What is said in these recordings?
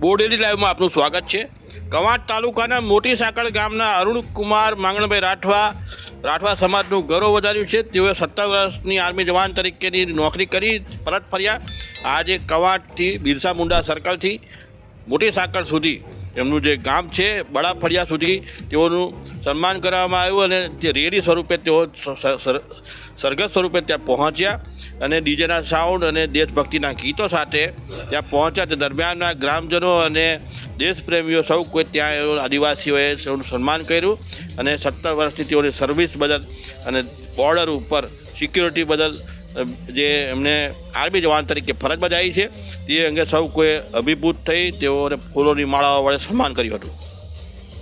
બોડેલી લાઈવમાં આપનું સ્વાગત છે. કવાંટ તાલુકાના મોટી સાંકળ ગામના અરુણકુમાર માંગણભાઈ રાઠવા રાઠવા સમાજનું ગૌરવ વધાર્યું છે. તેઓએ સત્તર વર્ષની આર્મી જવાન તરીકેની નોકરી કરી પરત ફર્યા. આજે કવાંટથી બિરસા મુંડા સર્કલથી મોટી સાંકળ સુધી, એમનું જે ગામ છે બળાફળિયા સુધી તેઓનું સન્માન કરવામાં આવ્યું અને તે રેલી સ્વરૂપે તેઓ સ- સ- સર- સરઘસ સ્વરૂપે ત્યાં પહોંચ્યા અને ડીજેના સાઉન્ડ અને દેશભક્તિના ગીતો સાથે ત્યાં પહોંચ્યા. તે દરમિયાનના ગ્રામજનો અને દેશપ્રેમીઓ સૌ કોઈ ત્યાં આદિવાસીઓએ સૌનું સન્માન કર્યું અને સત્તર વર્ષથી તેઓની સર્વિસ બદલ અને બોર્ડર ઉપર સિક્યુરિટી બદલ જે એમને આર્મી જવાન તરીકે ફરજ બજાવી છે, તે અંગે સૌ કોઈ અભિભૂત થઈ તેઓને ફૂલોની માળાઓ વડે સન્માન કર્યું હતું.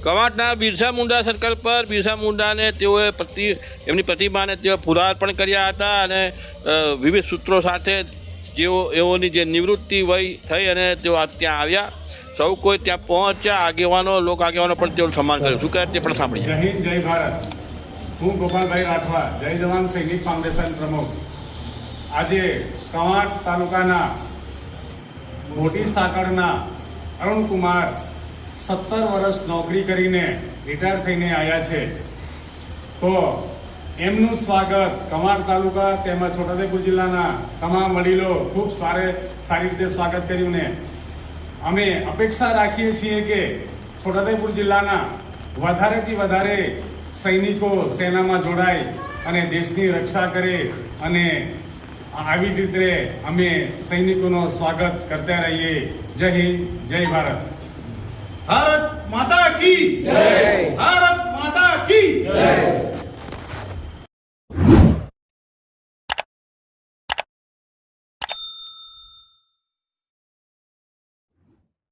કવાંટના બિરસા મુંડા સર્કલ પર બિરસા મુંડાને તેઓએ પ્રતિ, એમની પ્રતિમાને તેઓ ફુલાર્પણ કર્યા હતા અને વિવિધ સૂત્રો સાથે જેઓ, એઓની જે નિવૃત્તિ વય થઈ અને તેઓ ત્યાં આવ્યા. સૌ કોઈ ત્યાં પહોંચ્યા, આગેવાનો લોક આગેવાનો પણ તેઓનું સન્માન કર્યું. શું કહે તે પણ સાંભળીએ. જય ભારત. હું ગોપાલભાઈ રાઠવા, જય જવાન સૈનિક ફાઉન્ડેશન પ્રમુખ. આજે કવાંટ તાલુકાના મોટી સાંકળના અરુણકુમાર સત્તર વર્ષ નોકરી કરીને રિટાયર થઈને આવ્યા છે. તો એમનું સ્વાગત કમાર તાલુકા તેમજ છોટાઉદેપુર જિલ્લાના તમામ વડીલો ખૂબ સારે સારી રીતે સ્વાગત કર્યું ને. અમે અપેક્ષા રાખીએ છીએ કે છોટાઉદેપુર જિલ્લાના વધારેથી વધારે સૈનિકો સેનામાં જોડાય અને દેશની રક્ષા કરે અને આવી રીતે અમે સૈનિકોનો સ્વાગત કરતા રહીએ. જય હિન્દ જય ભારત. ભારત માતા કી જય. ભારત માતા કી જય